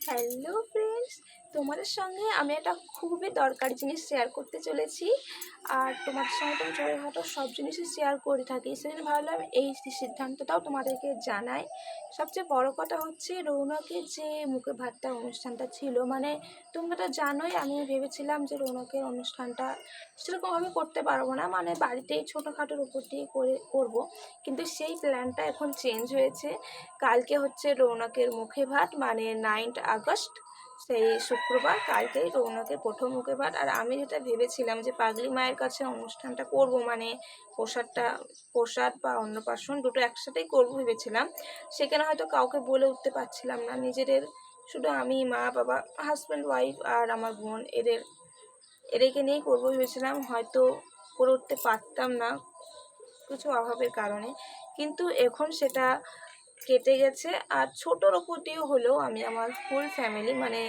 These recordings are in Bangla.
হ্যালো ফ্রেন্ডস তোমাদের সঙ্গে আমি একটা খুবই দরকারি জিনিস শেয়ার করতে চলেছি। আর তোমাদের সঙ্গে তো ছোটোখাটো সব জিনিসই শেয়ার করে থাকি। সেজন্য ভাবলাম এই সিদ্ধান্তটাও তোমাদেরকে জানাই। সবচেয়ে বড় কথা হচ্ছে রৌনকের যে মুখে ভাতটা অনুষ্ঠানটা ছিল মানে তোমরা তো জানোই আমি ভেবেছিলাম যে রৌনকের অনুষ্ঠানটা সেরকমভাবে করতে পারব না। মানে বাড়িতেই ছোটোখাটোর উপর দিয়ে করে, করব। কিন্তু সেই প্ল্যানটা এখন চেঞ্জ হয়েছে। কালকে হচ্ছে রৌনকের মুখে ভাত মানে নাইন্থ আগস্ট। সেই শুক্রবার, কালকেই রৌনকের প্রথম মুখে আর আমি যেটা ভেবেছিলাম যে পাগলি মায়ের কাছে অনুষ্ঠানটা করব মানে প্রসাদটা, প্রসাদ বা অন্নপ্রাশন দুটো একসাথেই করব ভেবেছিলাম। সেখানে হয়তো কাউকে বলে উঠতে পারছিলাম না। নিজেদের শুধু আমি, মা, বাবা হাজব্যান্ড ওয়াইফ আর আমার বোন এদের, এদেরকে নিয়েই করব ভেবেছিলাম। হয়তো করে উঠতে পারতাম না, কিছু অভাবের কারণে। কিন্তু এখন সেটা কেটে গেছে। আর ছোটোর ওপর দিয়ে হলেও আমি আমার ফুল ফ্যামিলি মানে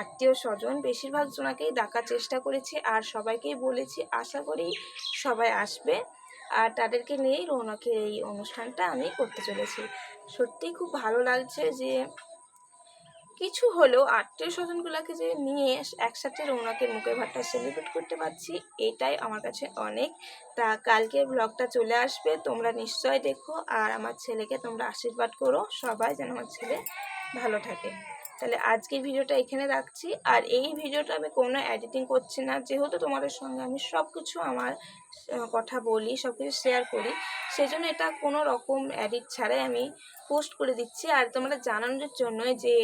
আত্মীয় স্বজন, বেশিরভাগ জনাকেই ডাকার চেষ্টা করেছি আর সবাইকেই বলেছি, আশা করি সবাই আসবে। আর তাদেরকে নিয়েই রৌনকের এই অনুষ্ঠানটা আমি করতে চলেছি। সত্যিই খুব ভালো লাগছে যে কিছু হলেও আত্মীয় স্বজনগুলোকে যে নিয়ে একসাথে রৌনাকে মুখের ভাতটা সেলিব্রেট করতে পারছি, এটাই আমার কাছে অনেক। তা কালকে ব্লগটা চলে আসবে, তোমরা নিশ্চয় দেখো। আর আমার ছেলেকে তোমরা আশীর্বাদ করো, সবাই যেন আমার ছেলে ভালো থাকে। তাহলে আজকের ভিডিওটা এখানে রাখছি। আর এই ভিডিওটা আমি কোনো এডিটিং করছি না। যেহেতু তোমাদের সঙ্গে আমি সব কিছু আমার কথা বলি সব কিছু শেয়ার করি, সেজন্য এটা কোনো রকম এডিট ছাড়াই আমি পোস্ট করে দিচ্ছি। আর তোমরা জানানোর জন্য যে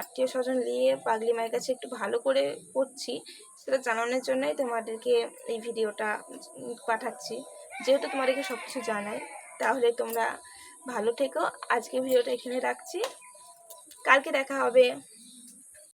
আত্মীয় স্বজন নিয়ে পাগলি মায়ের কাছে একটু ভালো করে করছি, সেটা জানানোর জন্যই তোমাদেরকে এই ভিডিওটা পাঠাচ্ছি। যেহেতু তোমাদেরকে সব কিছু জানাই, তাহলে তোমরা ভালো থেকো। আজকে ভিডিওটা এখানে রাখছি। কালকে দেখা হবে।